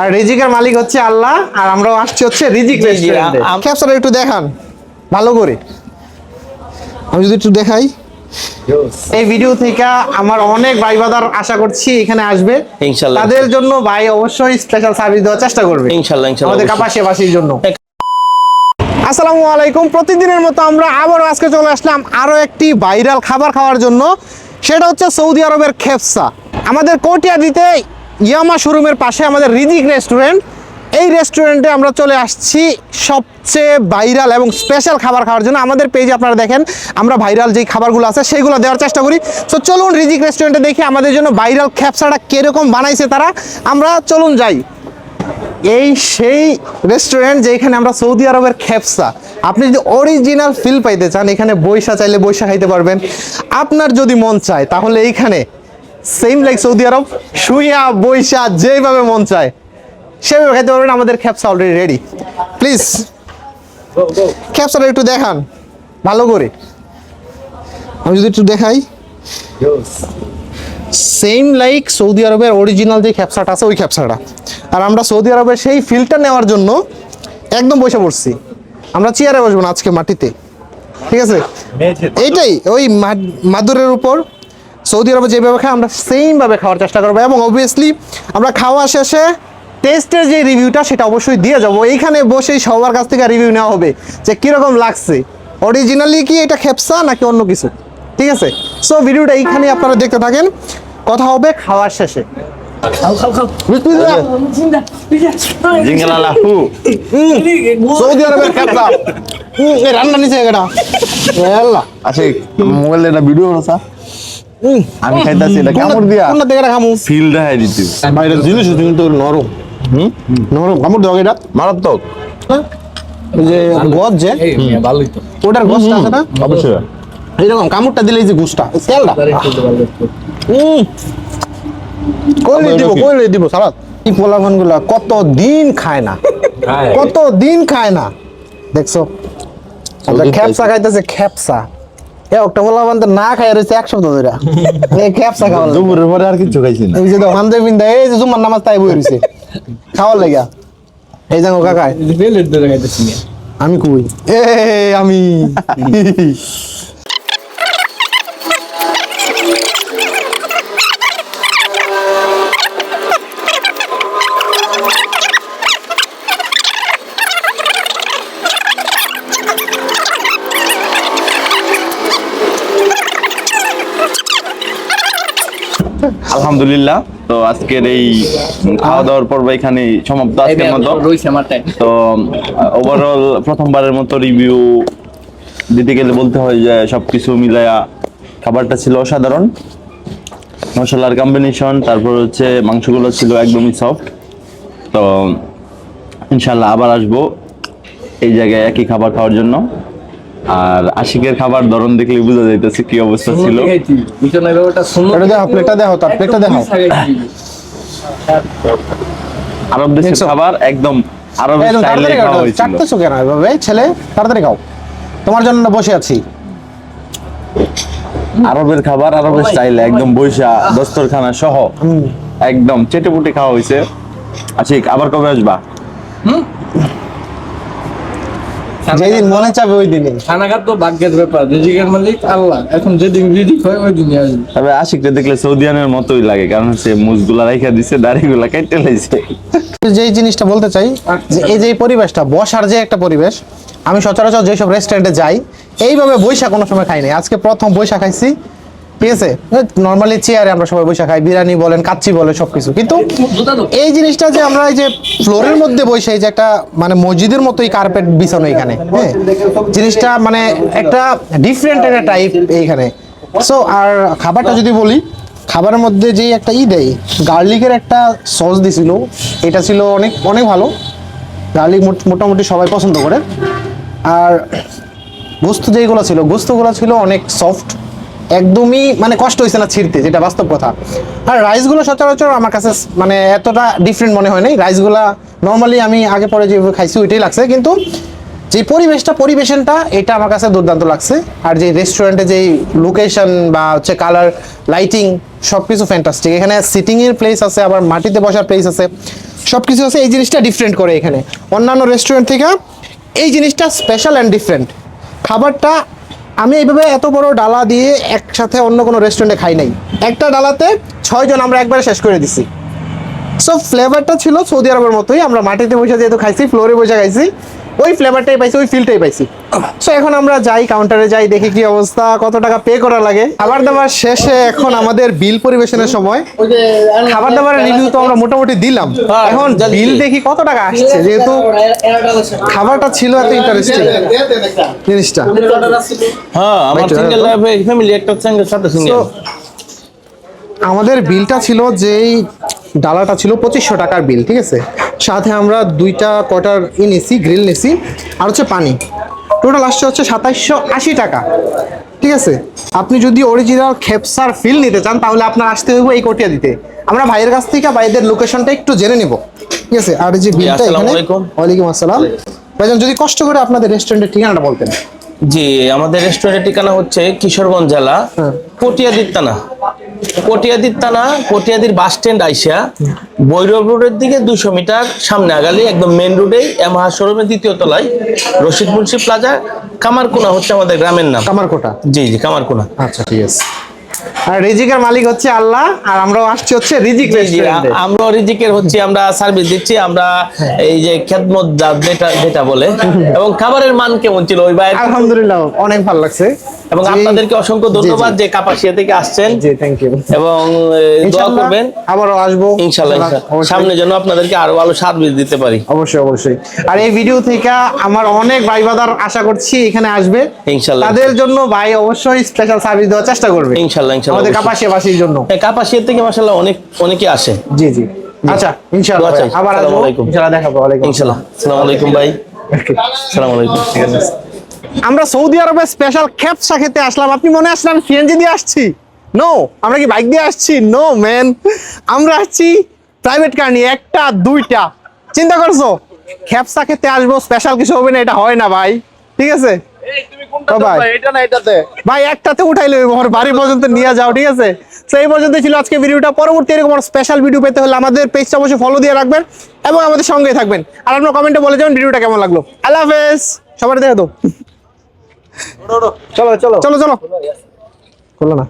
আর রিজিকের মালিক হচ্ছে আল্লাহ আর আমরাও আসছি হচ্ছে রিজিক রেস্টুরেন্টে ক্যাপচার একটু দেখান। ভালো করে। আমি যদি একটু দেখাই। এই ভিডিও থেকে আমার অনেক ভাই বাদার আশা করছি এখানে আসবে। ইনশাল্লাহ। তাদের জন্য ভাই অবশ্যই স্পেশাল সার্ভিস দেওয়ার চেষ্টা করবে। ইনশাল্লাহ, ইনশাল্লাহ, আমাদের। কাপাসিবাসীর জন্য। আসসালামু আলাইকুম। প্রতিদিনের মতো আমরা আবারও আজকে চলে আসলাম আরও একটি ভাইরাল খাবার খাওয়ার জন্য। সেটা হচ্ছে সৌদি আরবের খেপসা। আমাদের কোটিয়া দিতে ইয়ামা শোরুমের পাশে আমাদের রিজিক রেস্টুরেন্ট। এই রেস্টুরেন্টে আমরা চলে আসছি সবচেয়ে ভাইরাল এবং স্পেশাল খাবার খাওয়ার জন্য। আমাদের পেজে আপনারা দেখেন, আমরা ভাইরাল যেই খাবারগুলো আছে সেইগুলো দেওয়ার চেষ্টা করি। তো চলুন রিজিক রেস্টুরেন্টে দেখি আমাদের জন্য ভাইরাল খ্যাপসাটা কীরকম বানাইছে তারা। আমরা চলুন যাই। এই সেই রেস্টুরেন্ট যেখানে আমরা সৌদি আরবের খেপসা আপনি যদি অরিজিনাল ফিল পাইতে চান, এখানে বৈশা চাইলে বৈশা খাইতে পারবেন। আপনার যদি মন চায়, তাহলে এইখানে সেম লাইক সৌদি আরব শুইয়া বৈশা যেভাবে মন চায় সেভাবে খাইতে পারবেন। আমাদের খ্যাপসা অলরেডি রেডি প্লিজ খ্যাপসাটা একটু দেখান। ভালো করে। আমি যদি একটু দেখাই। সেম লাইক সৌদি আরবের অরিজিনাল যে খ্যাপসাটা আছে ওই খ্যাপসাটা আর আমরা সৌদি আরবের সেই ফিলটা নেওয়ার জন্য একদম বসে পড়ছি। আমরা চেয়ারে বসবো না আজকে মাটিতে। ঠিক আছে? এইটাই ওই মাদুরের উপর সৌদি আরবে যেভাবে খাই আমরা সেমভাবে খাওয়ার চেষ্টা করব। এবং অবভিয়াসলি আমরা খাওয়া শেষে টেস্টের যে রিভিউটা সেটা অবশ্যই দিয়ে যাব। এইখানে বসেই সবার কাছ থেকে রিভিউ নেওয়া হবে যে কীরকম লাগছে। অরিজিনালি কি এটা খেপসা নাকি অন্য কিছু? ঠিক আছে? সো ভিডিওটা এইখানে আপনারা দেখতে থাকেন। কথা হবে খাওয়ার শেষে। সৌদি আরবের খেপসা। রান্না নিচে এটা আচ্ছা মোবাইলে একটা ভিডিও করছা আমি খাইতাছি এটা কামড় দিয়া? থেকে এটা খামু ফিল দেখাই দিতে। বাইরে জিনিস কিন্তু নরম। হুম? নরম। কামড় দেওয়া এটা? মারাত্মক। যে গজ যে ওটার গজটা আছে না? অবশ্যই। এইরকম কামড়টা দিলে এই যে গুসটা তেলটা। উম কইলে দিব কইলে দিব সালাদ? এই পোলাপানগুলা কত দিন খায় না? কত দিন খায় না? দেখছ? দিন খেপসা খাইতেছে খেপসা এ একটা পোলাপান তো না খাই রয়েছে এক সপ্তাহ ধরে এই খেপসা খাওয়া। দুপুরের পরে আর কিছু খাইছি না। এই যে দোকান দিয়ে বিন্দা এই যে জুমার নামাজ তাই বই রয়েছে খাওয়ার লাগা এই যাঙ্গো কাকায়। আমি কই? এ আমি। আলহামদুলিল্লাহ। তো আজকের এই খাওয়া দাওয়ার পর্ব এখানে সমাপ্ত আজকের মতো। তো ওভারঅল প্রথমবারের মতো রিভিউ দিতে গেলে বলতে হয় যে সবকিছু মিলায়া খাবারটা ছিল অসাধারণ। মশলার কম্বিনেশন তারপর হচ্ছে মাংসগুলো ছিল একদমই সফট তো ইনশাল্লাহ আবার আসব এই জায়গায় একই খাবার খাওয়ার জন্য। আর আশিকের খাবার ধরন দেখলে বোঝা যাইতেছে কি অবস্থা ছিল। এটা দেখো প্লেটটা দেখো তার প্লেটটা দেখো। আরব দেশের খাবার একদম আরব স্টাইলে খাওয়া হয়েছিল। চাটতেছো কেন এভাবে? ছেলে তাড়াতাড়ি খাও। তোমার জন্য বসে আছি। আরবের খাবার আরবের স্টাইলে একদম বৈশা দস্তরখানা সহ একদম চেটেপুটে খাওয়া হয়েছে। আশিক আবার কবে আসবা? যেদিন মনে চাবে ওই দিনে খানাঘাট তো ভাগ্যের ব্যাপার। রিজিকের মালিক আল্লাহ। এখন যেদিন রিজিক হয় ওই দিনই আসবে। তবে আশিকটা দেখলে সৌদিয়ানের মতোই লাগে কারণ সে মুজগুলা রাইখা দিছে দাড়িগুলা কেটে লাইছে। যেই জিনিসটা বলতে চাই যে এই যে পরিবেশটা বসার যে একটা পরিবেশ আমি সচরাচর যেসব রেস্টুরেন্টে যাই এইভাবে বৈশাখ কোনো সময় খাই নাই। আজকে প্রথম বৈশাখ খাইছি ঠিক আছে নর্মালি চেয়ারে আমরা সবাই বৈশা খাই বিরিয়ানি বলেন কাচ্চি বলেন সবকিছু। কিন্তু এই জিনিসটা যে আমরা এই যে ফ্লোরের মধ্যে বসে এই যে একটা মানে মসজিদের মতোই কার্পেট বিছানো এখানে হ্যাঁ জিনিসটা মানে একটা ডিফারেন্ট একটা টাইপ এইখানে। সো আর খাবারটা যদি বলি খাবারের মধ্যে যে একটা ই দেয় গার্লিকের একটা সস দিছিল এটা ছিল অনেক অনেক ভালো। গার্লিক মোটামুটি সবাই পছন্দ করে। আর গোস্ত যেগুলো ছিল গোস্তগুলো ছিল অনেক সফট একদমই মানে কষ্ট হয়েছে না ছিঁড়তে, যেটা বাস্তব কথা। আর রাইসগুলো সচরাচর আমার কাছে মানে এতটা ডিফারেন্ট মনে হয় নাই। রাইসগুলা নর্মালি আমি আগে পরে যেভাবে খাইছি, ওইটাই লাগছে। কিন্তু যে পরিবেশটা, পরিবেশনটা, এটা আমার কাছে দুর্দান্ত লাগছে। আর যে রেস্টুরেন্টে যেই লোকেশন বা হচ্ছে কালার লাইটিং সব কিছু ফ্যান্টাস্টিক এখানে সিটিংয়ের প্লেস আছে, আবার মাটিতে বসার প্লেস আছে। সব কিছু আছে, এই জিনিসটা ডিফারেন্ট করে এখানে। অন্যান্য রেস্টুরেন্ট থেকে এই জিনিসটা স্পেশাল অ্যান্ড ডিফারেন্ট খাবারটা আমি এইভাবে এত বড় ডালা দিয়ে একসাথে অন্য কোনো রেস্টুরেন্টে খাই নাই। একটা ডালাতে ছয়জন আমরা একবারে শেষ করে দিছি। সো ফ্লেভারটা ছিল সৌদি আরবের মতোই, আমরা মাটিতে বসে যেহেতু খাইছি ফ্লোরে বসে খাইছি। ওই ফ্লেভারটাই পাইছি ওই ফিলটাই পাইছি। সো এখন আমরা যাই কাউন্টারে যাই দেখি কি অবস্থা কত টাকা পে করা লাগে। খাবার দাবার শেষে এখন আমাদের বিল পরিবেশনের সময়। খাবার দাবারের রিভিউ তো আমরা মোটামুটি দিলাম। এখন বিল দেখি কত টাকা আসছে যেহেতু খাবারটা ছিল এত ইন্টারেস্টিং জিনিসটা। হ্যাঁ আমার সিঙ্গেল. লাইফে ফ্যামিলি একটা সিঙ্গেল সাথে সিঙ্গেল আমাদের বিলটা ছিল যেই ডালাটা ছিল পঁচিশশো টাকার বিল ঠিক আছে? সাথে আমরা দুইটা কটার ই নিছি গ্রিল নিছি আর হচ্ছে পানি। টোটাল আসছে হচ্ছে সাতাইশশো আশি টাকা। ঠিক আছে? আপনি যদি অরিজিনাল খেপসার ফিল নিতে চান তাহলে আপনার আসতে হইব এই কোটিয়া দিতে। আমরা ভাইয়ের কাছ থেকে ভাইদের লোকেশনটা একটু জেনে নিব। ঠিক আছে? আর যে বিলটা এখানে ওয়ালাইকুম আসসালাম। ভাইজান যদি কষ্ট করে আপনাদের রেস্টুরেন্টের ঠিকানাটা বলতেন। জি আমাদের রেস্টুরেন্টের ঠিকানা হচ্ছে কিশোরগঞ্জ জেলা হ্যাঁ। পটিয়াদির থানা পটিয়াদির থানা পটিয়াদির বাস স্ট্যান্ড আইসা বৈরব রোডের দিকে দুশো মিটার সামনে আগালি একদম মেন রোডে এমাহা শোরুমের দ্বিতীয় তলায় রশিদ মুন্সি প্লাজা কামারকোনা হচ্ছে আমাদের গ্রামের নাম। কামারকোটা? জি জি কামারকোনা। আচ্ছা ঠিক আছে। আর রিজিকের মালিক হচ্ছে আল্লাহ আর আমরাও আসছি হচ্ছে রিজিক রেস্টুরেন্টে আমরা রিজিকের হচ্ছে আমরা সার্ভিস দিচ্ছি আমরা এই যে খেদমত যেটা যেটা বলে। এবং খাবারের মান কেমন ছিল ওই ভাই আলহামদুলিল্লাহ অনেক ভালো লাগছে। এবং আপনাদেরকে অসংখ্য ধন্যবাদ যে কাপাসিয়া থেকে আসছেন। জি থ্যাংক ইউ এবং দোয়া করবেন। আবারও আসব। অবশ্যই। সামনে যেন আপনাদেরকে আরও ভালো সার্ভিস দিতে পারি। অবশ্যই অবশ্যই। আর এই ভিডিও থেকে আমার অনেক ভাই বাদার আশা করছি এখানে আসবে। ইনশাল্লাহ। তাদের জন্য ভাই অবশ্যই স্পেশাল সার্ভিস দেওয়ার চেষ্টা করবে। ইনশাল্লাহ, আমাদের জন্য। কাপাসিয়া থেকে মাসাল্লাহ অনেক অনেকে আসে। জি জি। আচ্ছা ইনশাআল্লাহ। আবার আসসালামু আলাইকুম। ইনশাআল্লাহ ওয়ালাইকুম আলাইকুম ভাই। সালাম আলাইকুম আমরা সৌদি আরবে স্পেশাল খেপসা খেতে আসলাম। আপনি মনে আসলাম সিএনজি দিয়ে আসছি? নো আমরা কি বাইক দিয়ে আসছি? নো ম্যান আমরা আসছি প্রাইভেট কার নিয়ে একটা দুইটা। চিন্তা করছ? খেপসা খেতে আসব স্পেশাল কিছু হবে না এটা হয় না ভাই। ঠিক আছে? ভাই। ভাই? একটাতে উঠাইলে আমার বাড়ি পর্যন্ত নিয়ে যাও ঠিক আছে? তো এই পর্যন্ত ছিল আজকে ভিডিওটা। পরবর্তী এরকম স্পেশাল ভিডিও পেতে হলে আমাদের পেজটা অবশ্যই ফলো দিয়ে রাখবেন এবং আমাদের সঙ্গেই থাকবেন। আর আপনার কমেন্টে বলে যাবেন ভিডিওটা কেমন লাগল। আল্লাহ হাফেজ। সবার দেখে তো চলো চলো। চলো চলো। করল না।